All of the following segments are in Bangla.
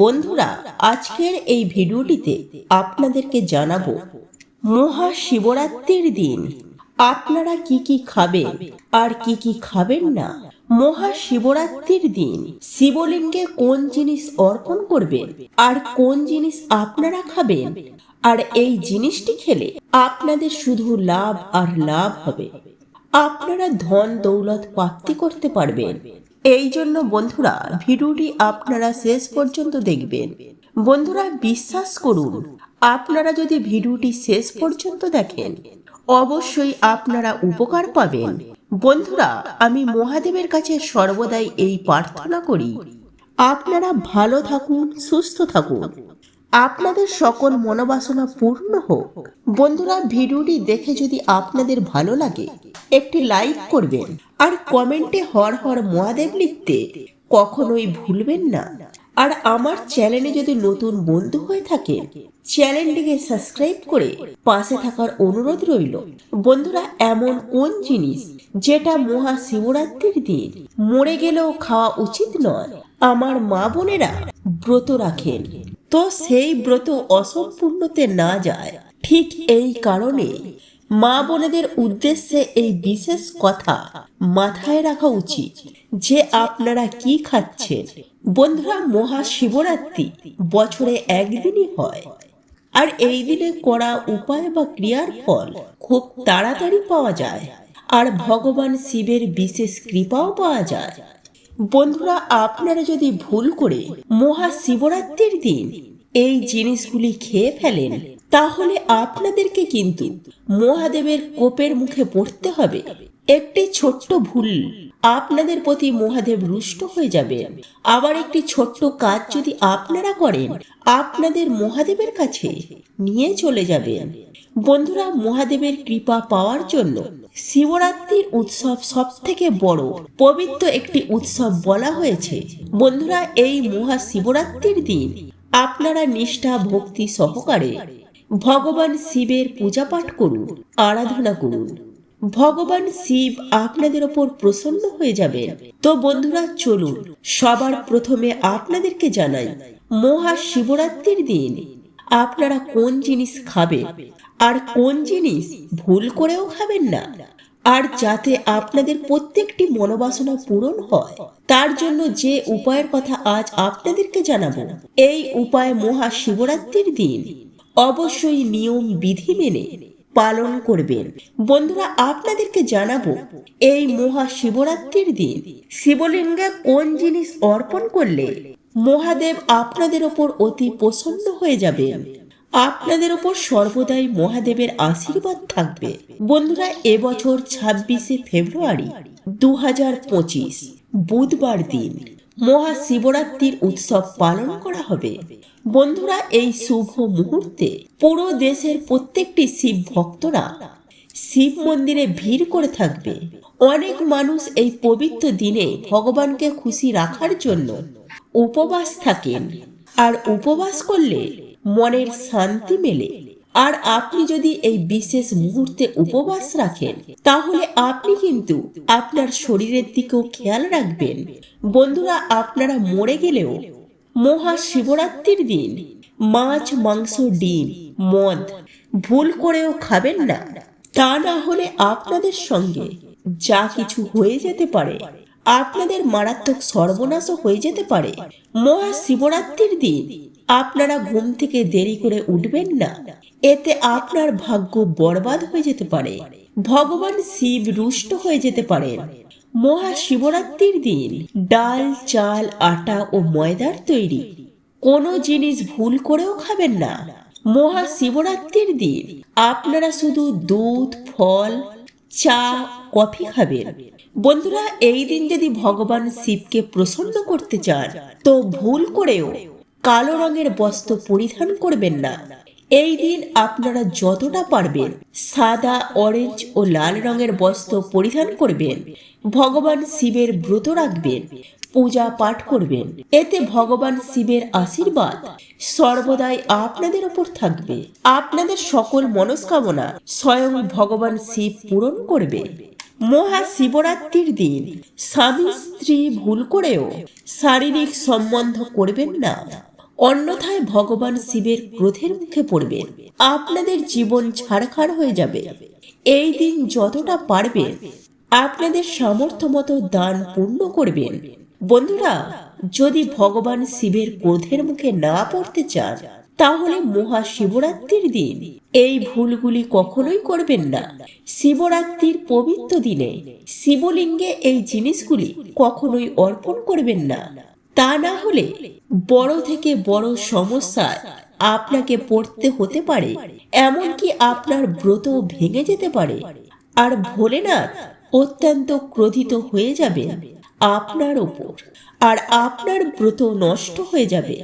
বন্ধুরা, আজকের এই ভিডিওটিতে আপনাদেরকে জানাব মহাশিবরাত্রির দিন। আপনারা কি কি খাবেন আর কি কি খাবেন না? মহাশিবরাত্রির দিন শিবলিঙ্গে কোন জিনিস অর্পণ করবেন আর কোন জিনিস আপনারা খাবেন? আর এই জিনিসটি খেলে আপনাদের শুধু লাভ আর লাভ হবে। আপনারা ধন দৌলত প্রাপ্তি করতে পারবেন। এই জন্য বন্ধুরা, ভিডিওটি আপনারা শেষ পর্যন্ত দেখবেন। বন্ধুরা, বিশ্বাস করুন, আপনারা যদি ভিডিওটি শেষ পর্যন্ত দেখেন, অবশ্যই আপনারা উপকার পাবেন। বন্ধুরা, আমি মহাদেবের কাছে সর্বদাই এই প্রার্থনা করি। আপনারা ভালো থাকুন, সুস্থ থাকুন। আপনাদের সকল মনোবাসনা পূর্ণ হোক। বন্ধুরা, ভিডিওটি দেখে যদি আপনাদের ভালো লাগে, একটি লাইক করবেন আর কমেন্টে হর হর মহাদেব লিখতে কখনোই ভুলবেন না। আর আমার চ্যানেলে যদি নতুন বন্ধু হয়ে থাকে, চ্যানেলটিকে সাবস্ক্রাইব করে পাশে থাকার অনুরোধ রইল। বন্ধুরা, এমন কোন জিনিস যেটা মহা শিবরাত্রির দিন মরে গেলেও খাওয়া উচিত নয়? আমার মা বোনেরা ব্রত রাখেন। তো সেই ব্রত অসম্পূর্ণতে না যায়। ঠিক এই কারণে মা বোনেদের উদ্দেশ্যে এই বিশেষ কথা মাথায় রাখা উচিত যে আপনারা কি খাচ্ছেন। বন্ধুরা, মহাশিবরাত্রি বছরে একদিনই হয়। আর এই দিনে করা উপায় বা ক্রিয়ার ফল খুব তাড়াতাড়ি পাওয়া যায়। আর ভগবান শিবের বিশেষ কৃপাও পাওয়া যায়। বন্ধুরা, আপনারা যদি ভুল করে মহা শিবরাত্রির দিন এই জিনিসগুলি খেয়ে ফেলেন, তাহলে আপনাদেরকে কিন্তু মহাদেবের কোপের মুখে পড়তে হবে। একটি ছোট্ট ভুল আপনাদের প্রতি মহাদেব রুষ্ট হয়ে যাবে। আবার একটি ছোট্ট কাজ যদি আপনারা করেন, আপনাদের মহাদেবের কাছে নিয়ে চলে যাবেন। বন্ধুরা, মহাদেবের কৃপা পাওয়ার জন্য শিবরাত্রির উৎসব সব থেকে বড়, পবিত্র একটি উৎসব বলা হয়েছে। বন্ধুরা, এই মহা শিবরাত্রির দিন আপনারা নিষ্ঠা, ভক্তি সহকারে ভগবান শিবের পূজা পাঠ করুন, আরাধনা করুন। ভগবান শিব আপনাদের ওপর প্রসন্ন হয়ে যাবেন। তো বন্ধুরা, চলুন, সবার প্রথমে আপনাদেরকে জানাই, মহা শিবরাত্রির দিন, আপনারা কোন জিনিস খাবেন? আর কোন জিনিস ভুল করেও খাবেন না? আর যাতে আপনাদের প্রত্যেকটি মনোবাসনা পূরণ হয়, তার জন্য যে উপায়ের কথা আজ আপনাদেরকে জানাব, এই উপায় মহা শিবরাত্রির দিন। অবশ্যই নিয়ম, বিধি মেনে পালন করবেন। বন্ধুরা, আপনাদেরকে জানাব, এই মহা শিবরাত্রির দিন শিবলিঙ্গে কোন জিনিস অর্পণ করলে মহাদেব আপনাদের ওপর অতি প্রসন্ন হয়ে যাবেন? আপনাদের ওপর সর্বদাই মহাদেবের আশীর্বাদ থাকবে। বন্ধুরা, এবছর ছাব্বিশে ফেব্রুয়ারি দু হাজার পঁচিশ, বুধবার দিন মহাশিবরাত্রির উৎসব পালন করা হবে। বন্ধুরা, এই শুভ মুহূর্তে পুরো দেশের প্রত্যেকটি শিব ভক্তরা শিব মন্দিরে ভিড় করে থাকবে। অনেক মানুষ এই পবিত্র দিনে ভগবানকে খুশি রাখার জন্য উপবাস থাকেন। আর উপবাস করলে মনের শান্তি মেলে। আর আপনি যদি এই বিশেষ মুহূর্তে উপবাস রাখেন, তাহলে আপনি কিন্তু আপনার শরীরের দিকেও খেয়াল রাখবেন। বন্ধুরা, আপনারা মরে গেলেও মহা শিবরাত্রির দিন। মাছ, মাংস, ডিম, মদ, ভুল করেও খাবেন না। তা না হলে আপনাদের সঙ্গে যা কিছু হয়ে যেতে পারে, আপনাদের মারাত্মক সর্বনাশও হয়ে যেতে পারে। মহা শিবরাত্রির দিন আপনারা ঘুম থেকে দেরি করে উঠবেন না। এতে আপনার ভাগ্য বরবাদ হয়ে যেতে পারে। ভগবান শিব রুষ্ট হয়ে যেতে পারেন। মহা শিবরাত্রির দিন ডাল, চাল, আটা ও ময়দার তৈরি। কোনো জিনিস ভুল করেও খাবেন না। মহা শিবরাত্রির দিন আপনারা শুধু দুধ, ফল, চা, কফি খাবেন। বন্ধুরা, এই দিন যদি ভগবান শিবকে প্রসন্ন করতে চান, তো ভুল করেও কালো রঙের বস্ত্র পরিধান করবেন না। এই দিন আপনারা যতটা পারবেন সাদা অরেঞ্জ ও লাল রঙের বস্ত্র পরিধান করবেন। ভগবান শিবের ব্রত রাখবেন, পূজা পাঠ করবেন। এতে ভগবান শিবের আশীর্বাদ সর্বদাই আপনাদের ওপর থাকবে। আপনাদের সকল মনস্কামনা স্বয়ং ভগবান শিব পূরণ করবে। মহা শিবরাত্রির দিন স্বামী স্ত্রী ভুল করেও শারীরিক সম্বন্ধ করবেন না। অন্যথায় ভগবান শিবের ক্রোধের মুখে পড়বে। আপনাদের জীবন ছাড়খাড় হয়ে যাবে। এই দিন যতটা পারবেন, আপনাদের সামর্থ্য মতো দান পূর্ণ করবেন। বন্ধুরা, যদি ভগবান শিবের ক্রোধের মুখে না পড়তে চান, তাহলে মহা শিবরাত্রির দিন। এই ভুলগুলি কখনোই করবেন না। শিবরাত্রির পবিত্র দিনে শিবলিঙ্গে এই জিনিসগুলি কখনোই অর্পণ করবেন না। তা না হলে বড় থেকে বড় সমস্যায় আপনাকে পড়তে হতে পারে। এমনকি আপনার ব্রত ভেঙে যেতে পারে। আর ভোলেনাথ অত্যন্ত ক্রোধিত হয়ে যাবে আপনার ওপর আর আপনার ব্রত নষ্ট হয়ে যাবে।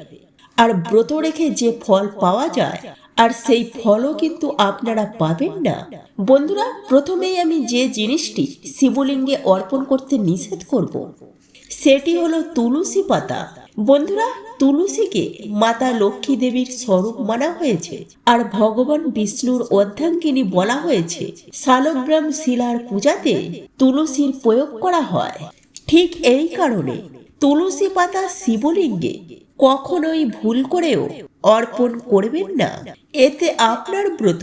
আর ব্রত রেখে যে ফল পাওয়া যায়, আর সেই ফলও কিন্তু আপনারা পাবেন না। বন্ধুরা, প্রথমেই আমি যে জিনিসটি শিবলিঙ্গে অর্পণ করতে নিষেধ করব সেটি হলো তুলসী পাতা। বন্ধুরা, তুলসীকে মাতা লক্ষ্মী দেবীর স্বরূপ মানা হয়েছে। আর ভগবান বিষ্ণুর অর্ধাঙ্গিনী বলা হয়েছে, শালগ্রাম শিলার পূজাতে তুলসীর প্রয়োগ করা হয়। ঠিক এই কারণে তুলসী পাতা শিবলিঙ্গে কখনোই ভুল করেও অর্পণ করবেন না। এতে আপনার ব্রত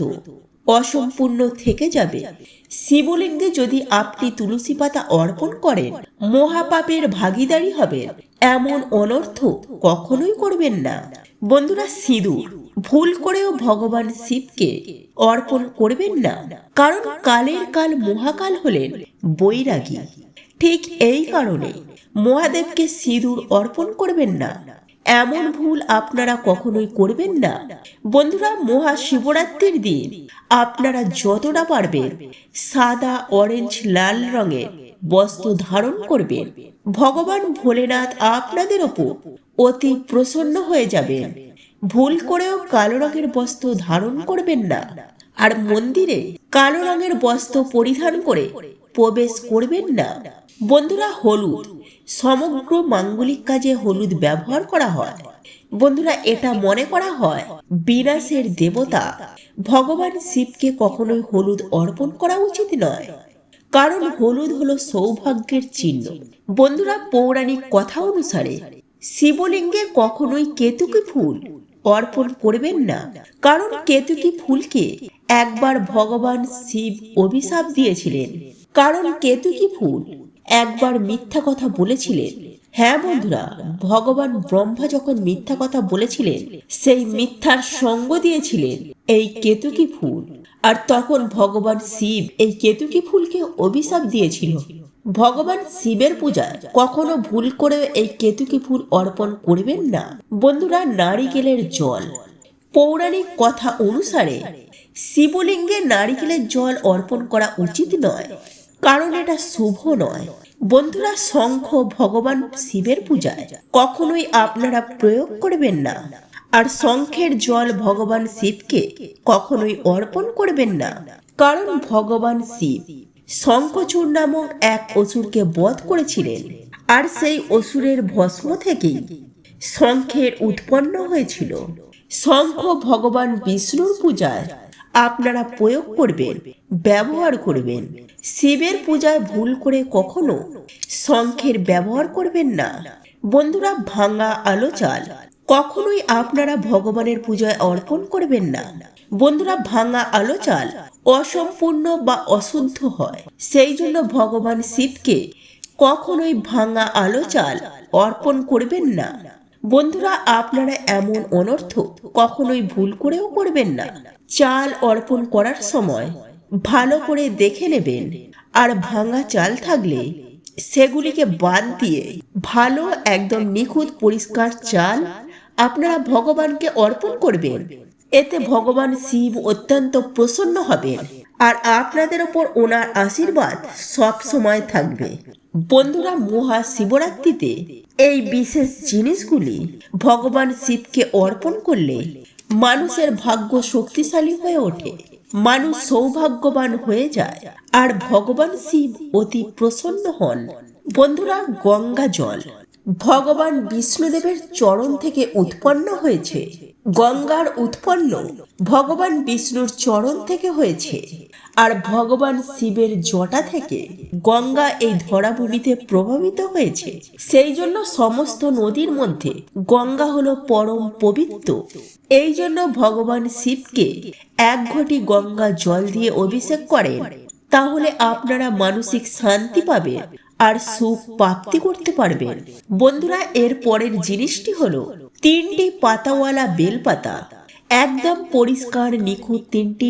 অসম্পূর্ণ থেকে যাবে। শিবলিঙ্গে যদি আপনি তুলসী পাতা অর্পণ করেন, মহাপাপের ভাগিদারি হবেন এমন অনর্থ কখনোই করবেন না। বন্ধুরা, সিঁদুর, ভুল করেও ভগবান শিবকে অর্পণ করবেন না। কারণ কালের কাল মহাকাল হলেন বৈরাগী। ঠিক এই কারণে মহাদেবকে সিঁদুর অর্পণ করবেন না। এমন ভুল আপনারা কখনোই করবেন না। বন্ধুরা, মহাশিবরাত্রির দিন আপনারা যতটা পারবেন সাদা অরেঞ্জ লাল রঙের বস্ত্র ধারণ করবেন। ভগবান ভোলেনাথ আপনাদের ওপর অতি প্রসন্ন হয়ে যাবেন। ভুল করেও কালো রঙের বস্ত্র ধারণ করবেন না। আর মন্দিরে কালো রঙের বস্ত্র পরিধান করে প্রবেশ করবেন না। বন্ধুরা, হলুদ সমগ্র মাঙ্গলিক কাজে হলুদ ব্যবহার করা হয়। বন্ধুরা, এটা মনে করা হয়, বিনাশের দেবতা, ভগবান শিবকে কখনোই হলুদ অর্পণ করা উচিত নয়। কারণ হলুদ হলো সৌভাগ্যের চিহ্ন। বন্ধুরা, পৌরাণিক কথা অনুসারে শিবলিঙ্গে কখনোই কেতুকি ফুল অর্পণ করবেন না। কারণ কেতুকি ফুলকে একবার ভগবান শিব অভিশাপ দিয়েছিলেন। কারণ কেতুকি ফুল একবার মিথ্যা কথা বলেছিলেন। হ্যাঁ বন্ধুরা, ভগবান ব্রহ্মা যখন মিথ্যা কথা বলেছিলেন, সেই মিথ্যার সঙ্গ দিয়েছিলেন এই কেতুকি ফুল। আর তখন ভগবান শিব এই কেতুকি ফুলকে অভিশাপ দিয়েছিল। ভগবান শিবের পূজায় কখনো ভুল করে এই কেতুকি ফুল অর্পণ করবেন না। বন্ধুরা, নারিকেলের জল। পৌরাণিক কথা অনুসারে শিবলিঙ্গে নারিকেলের জল অর্পণ করা উচিত নয়। কারণ এটা শুভ নয়। বন্ধুরা, শঙ্খ ভগবান শিবের পূজায় কখনোই আপনারা প্রয়োগ করবেন না। আর শঙ্খের জল ভগবান শিবকে কখনোই অর্পণ করবেন না। কারণ ভগবান শিব শঙ্খচূড় নামক এক অসুরকে বধ করেছিলেন। আর সেই অসুরের ভস্ম থেকেই শঙ্খের উৎপন্ন হয়েছিল। শঙ্খ ভগবান বিষ্ণুর পূজায় আপনারা প্রয়োগ করবেন, ব্যবহার করবেন। শিবের পূজায় ভুল করে কখনো শঙ্খের ব্যবহার করবেন না। বন্ধুরা, ভাঙা আলো চাল কখনোই আপনারা ভগবানের পূজায় অর্পণ করবেন না। বন্ধুরা, ভাঙা আলো চাল অসম্পূর্ণ বা অশুদ্ধ হয়। সেই জন্য ভগবান শিবকে কখনোই ভাঙা আলো চাল অর্পণ করবেন না। বন্ধুরা, আপনারা এমন অনর্থ কখনোই ভুল করেও করবেন না। চাল অর্পণ করার সময় ভালো করে দেখে নেবেন আর ভাঙা চাল থাকলে সেগুলিকে বাদ দিয়ে ভালো একদম নিখুঁত পরিষ্কার চাল আপনারা ভগবানকে অর্পণ করবেন। এতে ভগবান শিব অত্যন্ত প্রসন্ন হবেন আর আপনাদের ওপর ওনার আশীর্বাদ সব সময় থাকবে। বন্ধুরা মহা শিবরাত্রিতে এই বিশেষ জিনিসগুলি ভগবান শিবকে অর্পণ করলে মানুষের ভাগ্য শক্তিশালী হয়ে ওঠে। মানুষ সৌভাগ্যবান হয়ে যায় আর ভগবান শিব অতি প্রসন্ন হন। বন্ধুরা, গঙ্গা জল। ভগবান বিষ্ণুদেবের চরণ থেকে উৎপন্ন হয়েছে। গঙ্গার উৎপন্ন ভগবান বিষ্ণুর চরণ থেকে হয়েছে। আর ভগবান শিবের জটা থেকে গঙ্গা এই ধরাভূমিতে প্রভাবিত হয়েছে। সেই জন্য সমস্ত নদীর মধ্যে গঙ্গা হলো পরম পবিত্র। এই জন্য ভগবান শিবকে এক ঘটি গঙ্গা জল দিয়ে অভিষেক করেন। তাহলে আপনারা মানসিক শান্তি পাবেন আর সুখ প্রাপ্তি করতে পারবেন। বন্ধুরা, এর পরের জিনিসটি হলো তিনটি পাতাওয়ালা বেলপাতা। একদম পরিষ্কার, নিখুঁত তিনটি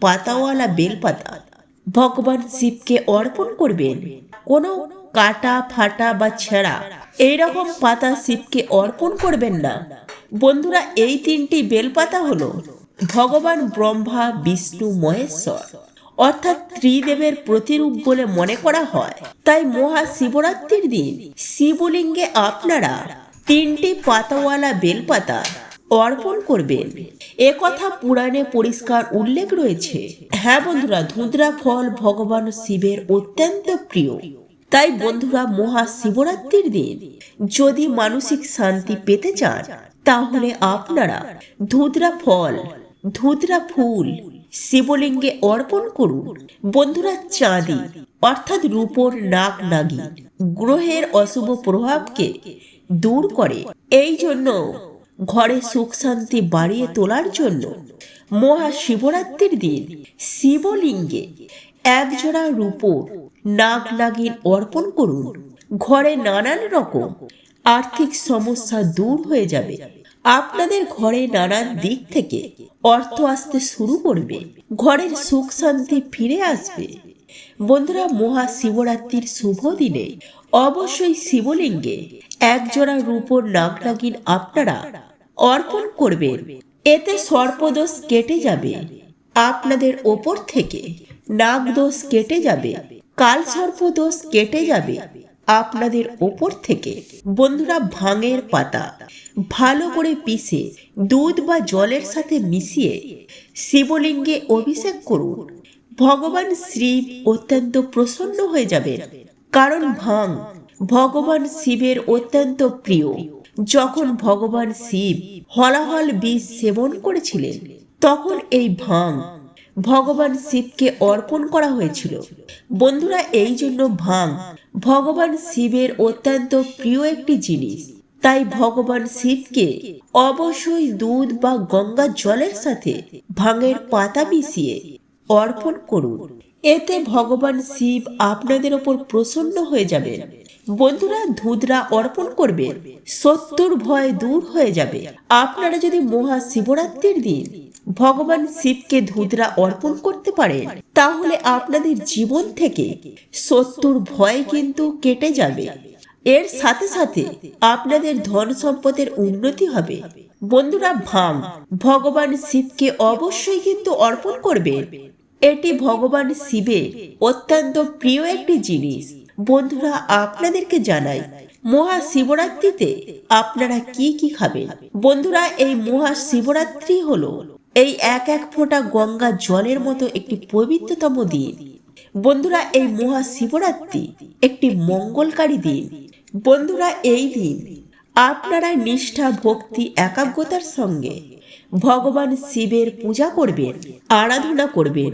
পাতাওয়ালা বেলপাতা। ভগবান শিবকে অর্পণ করবেন। কোনো কাটা, ফাটা বা ছেঁড়া এইরকম পাতা শিবকে অর্পণ করবেন না। বন্ধুরা, এই তিনটি বেলপাতা হলো ভগবান ব্রহ্মা, বিষ্ণু, মহেশ্বর। অর্থাৎ ত্রিদেবের প্রতিরূপ বলে মনে করা হয়। তাই মহা শিবরাত্রির দিন শিবলিঙ্গে আপনারা তিনটি পাতাওয়ালা বেলপাতা অর্পণ করবেন। এ কথা পুরাণে পরিষ্কার উল্লেখ রয়েছে। হ্যাঁ বন্ধুরা ধুদ্রা ফল ভগবান শিবের অত্যন্ত প্রিয়। তাই বন্ধুরা মহা শিবরাত্রির দিন যদি মানসিক শান্তি পেতে চান, তাহলে আপনারা ধুদ্রা ফল ধুদ্রা ফুল, শিবলিঙ্গে অর্পণ করুন। বন্ধুরা, চাঁদি অর্থাৎ রূপর নাগ নাগি গ্রহের অশুভ প্রভাবকে দূর করে। এই জন্য ঘরে সুখ শান্তি বাড়িয়ে তোলার জন্য মহা শিবরাত্রির দিন শিবলিঙ্গে একজোড়া রূপর নাগ নাগিন অর্পণ করুন। ঘরে নানান রকম আর্থিক সমস্যা দূর হয়ে যাবে। আপনাদের ঘরে নানান দিক থেকে অর্থ আসতে শুরু করবে। ঘরের সুখ শান্তি ফিরে আসবে। বন্ধুরা, মহা শিবরাত্রির শুভ দিনে অবশ্যই শিবলিঙ্গে একজোড়া রূপর নাগ নাগিন আপনারা অর্পণ করবেন। এতে সর্পদোষ কেটে যাবে। আপনাদের ওপর থেকে নাগদোষ কেটে যাবে। কাল সর্পদোষ কেটে যাবে। আপনাদের ওপর থেকে বন্ধুরা ভাঙের পাতা। ভালো করে পিষে দুধ বা জলের সাথে মিশিয়ে শিবলিঙ্গে অভিষেক করুন। ভগবান শিব অত্যন্ত প্রসন্ন হয়ে যাবেন। কারণ ভাং, ভগবান শিবের অত্যন্ত প্রিয়। যখন ভগবান শিব হলাহল বীজ সেবন করেছিলেন, তখন এই ভাং, ভগবান শিবকে অর্পণ করা হয়েছিল। বন্ধুরা, এই জন্য ভাং, ভগবান শিবের অত্যন্ত প্রিয় একটি জিনিস। তাই ভগবান শিবকে অবশ্যই দুধ বা গঙ্গা জলের সাথে ভাঙের পাতা মিশিয়ে অর্পণ করুন। এতে ভগবান শিব আপনাদের ওপর প্রসন্ন হয়ে যাবেন। বন্ধুরা ধুদরা অর্পণ করবেন সত্তর ভয় দূর হয়ে যাবে। আপনারা যদি মহা শিবরাত্রির দিন ভগবান শিবকে ধুদরা অর্পণ করতে পারেন, তাহলে আপনাদের জীবন থেকে সত্তর ভয় কিন্তু কেটে যাবে। এর সাথে সাথে আপনাদের ধন সম্পদের উন্নতি হবে। বন্ধুরা ভাম, ভগবান শিবকে অবশ্যই কিন্তু অর্পণ করবেন। এটি ভগবান শিবের অত্যন্ত প্রিয় একটি জিনিস। বন্ধুরা, আপনাদেরকে জানাই মহা শিবরাত্রিতে আপনারা কি কি খাবেন? বন্ধুরা, এই মহা শিবরাত্রি হলো এই এক এক ফোঁটা গঙ্গা জলের মতো একটি পবিত্রতম দিন। বন্ধুরা, এই মহা শিবরাত্রি একটি মঙ্গলকারী দিন। বন্ধুরা, এই দিন আপনারা নিষ্ঠা, ভক্তি, একাগ্রতার সঙ্গে ভগবান শিবের পূজা করবেন, আরাধনা করবেন।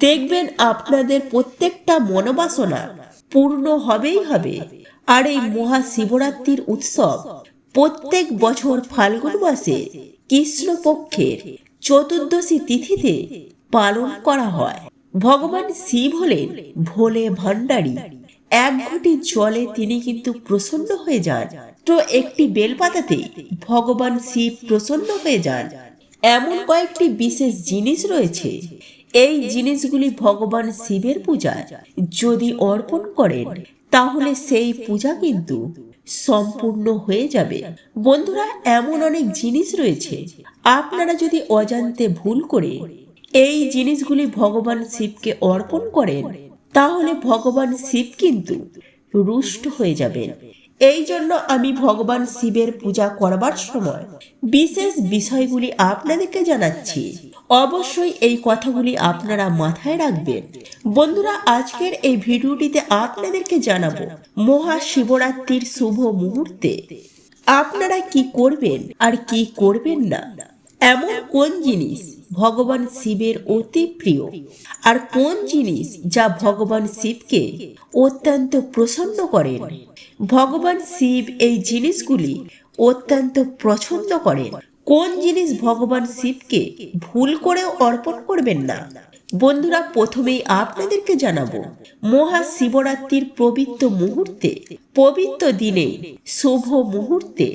দেখবেন আপনাদের প্রত্যেকটা মনোবাসনা পূর্ণ হবেই হবে। আর এই মহা শিবরাত্রির উৎসব প্রত্যেক বছর ফাল্গুন মাসে কৃষ্ণপক্ষের চতুর্দশী তিথিতে পালন করা হয়। ভগবান শিব হলেন ভোলে ভান্ডারী এক ঘটি জলে তিনি কিন্তু প্রসন্ন হয়ে যান। তো একটি বেলপাতাতে ভগবান শিব প্রসন্ন হয়ে যান। এমন কয়েকটি বিশেষ জিনিস রয়েছে। এই জিনিসগুলি ভগবান শিবের পূজায় যদি অর্পণ করেন, তাহলে সেই পূজা কিন্তু সম্পূর্ণ হয়ে যাবে। বন্ধুরা, এমন অনেক জিনিস রয়েছে। আপনারা যদি অজান্তে ভুল করে এই জিনিসগুলি ভগবান শিবকে অর্পণ করেন, তাহলে ভগবান শিব কিন্তু রুষ্ট হয়ে যাবেন। এই জন্য আমি ভগবান শিবের পূজা করবার সময় বিশেষ বিষয়গুলি আপনাদেরকে জানাচ্ছি। অবশ্যই এই কথাগুলি আপনারা মাথায় রাখবেন। বন্ধুরা, আজকের এই ভিডিওটিতে আপনাদেরকে জানাব, মহাশিবরাত্রির শুভ মুহূর্তে আপনারা কি করবেন আর কি করবেন না? এমন কোন জিনিস ভগবান শিবের অতি প্রিয়? আর কোন জিনিস যা ভগবান শিবকে অত্যন্ত প্রসন্ন করেন? ভগবান শিব এই জিনিসগুলি অত্যন্ত পছন্দ করেন। কোন জিনিস ভগবান শিবকে ভুল করে অর্পণ করবেন না? বন্ধুরা, প্রথমেই আপনাদেরকে জানাব, মহা শিবরাত্রির পবিত্র মুহূর্তে, পবিত্র দিনে, শুভ মুহূর্তে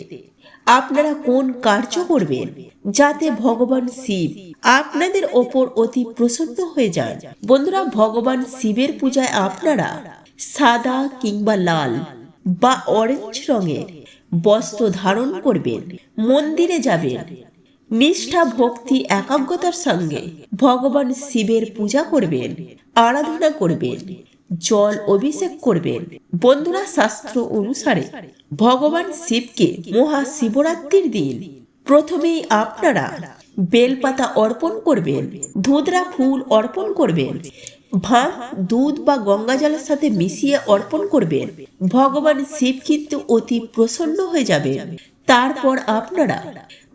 আপনারা কোন কার্য করবেন যাতে ভগবান শিব আপনাদের ওপর অতি প্রসন্ন হয়ে যান? বন্ধুরা, ভগবান শিবের পূজায় আপনারা সাদা কিংবা লাল বা অরেঞ্জ রঙের বস্ত্র ধারণ করবেন, মন্দিরে যাবেন। নিষ্ঠা, ভক্তি, একাগ্রতার সঙ্গে ভগবান শিবের পূজা করবেন, আরাধনা করবেন, জল অভিষেক করবেন। বন্ধুরা, শাস্ত্র অনুসারে ভগবান শিবকে মহাশিবরাত্রির দিন প্রথমেই আপনারা বেলপাতা অর্পণ করবেন, ধুদরা ফুল অর্পণ করবেন ভাত দুধ বা গঙ্গা জলের সাথে মিশিয়ে অর্পণ করবেন ভগবান শিব কিন্তু অতি প্রসন্ন হয়ে যাবেন তারপর আপনারা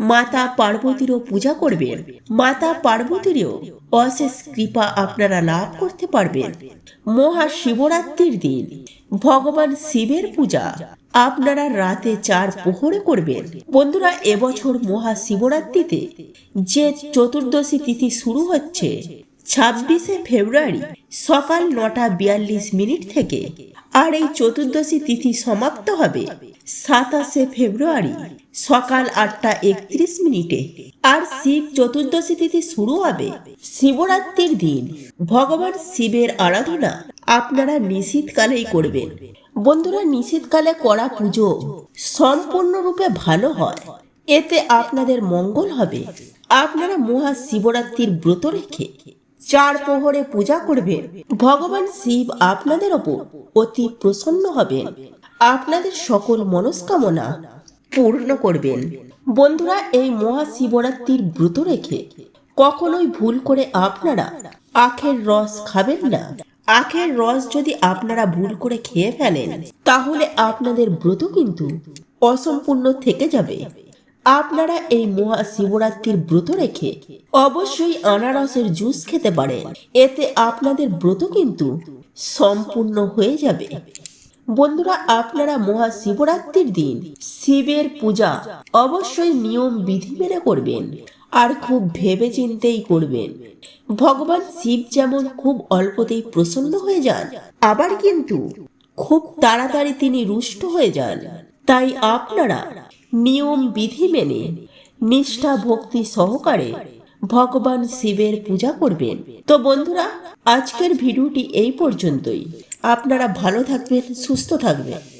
মাতা পার্বতীরও পূজা করবেন। মাতা পার্বতীরও অশেষ কৃপা আপনারা লাভ করতে পারবেন। মহাশিবরাত্রির দিন ভগবান শিবের পূজা আপনারা রাতে চার প্রহরে করবেন। বন্ধুরা, এবছর মহাশিবরাত্রিতে যে চতুর্দশী তিথি শুরু হচ্ছে ছাব্বিশে ফেব্রুয়ারি সকাল নটা বিয়াল্লিশ মিনিট থেকে আর এই চতুর্দশী তিথি সমাপ্ত হবে সাতাশে ফেব্রুয়ারি সকাল আটটা একত্রিশ মিনিটে। আর শিব চতুর্দশী তিথি শুরু হবে শিবরাত্রির দিন। ভগবান শিবের আরাধনা আপনারা নিশীতকালেই করবেন। বন্ধুরা নিশীতকালে করা পুজো সম্পূর্ণরূপে ভালো হয়। এতে আপনাদের মঙ্গল হবে। আপনারা মহা শিবরাত্রির ব্রত রেখে চার প্রহরে পূজা করবেন। ভগবান শিব আপনাদের ওপর অতি প্রসন্ন হবেন। আপনাদের সকল মনস্কামনা পূর্ণ করবেন। বন্ধুরা, এই মহাশিবরাত্রির ব্রত রেখে কখনোই ভুল করে আপনারা আখের রস খাবেন না। আখের রস যদি আপনারা ভুল করে খেয়ে ফেলেন, তাহলে আপনাদের ব্রত কিন্তু অসম্পূর্ণ থেকে যাবে। আপনারা এই মহাশিবরাত্রির ব্রত রেখে অবশ্যই আনারসের জুস খেতে পারেন। এতে আপনাদের ব্রত কিন্তু সম্পূর্ণ হয়ে যাবে। বন্ধুরা, আপনারা মহাশিবরাত্রির দিন শিবের পূজা অবশ্যই নিয়ম বিধি মেনে করবেন আর খুব ভেবে চিন্তেই করবেন। ভগবান শিব যেমন খুব অল্পতেই প্রসন্ন হয়ে যান, আবার কিন্তু খুব তাড়াতাড়ি তিনি রুষ্ট হয়ে যান। তাই আপনারা নিয়ম বিধি মেনে, নিষ্ঠা ভক্তি সহকারে ভগবান শিবের পূজা করবেন। তো বন্ধুরা, আজকের ভিডিওটি এই পর্যন্তই। আপনারা ভালো থাকবেন, সুস্থ থাকবেন।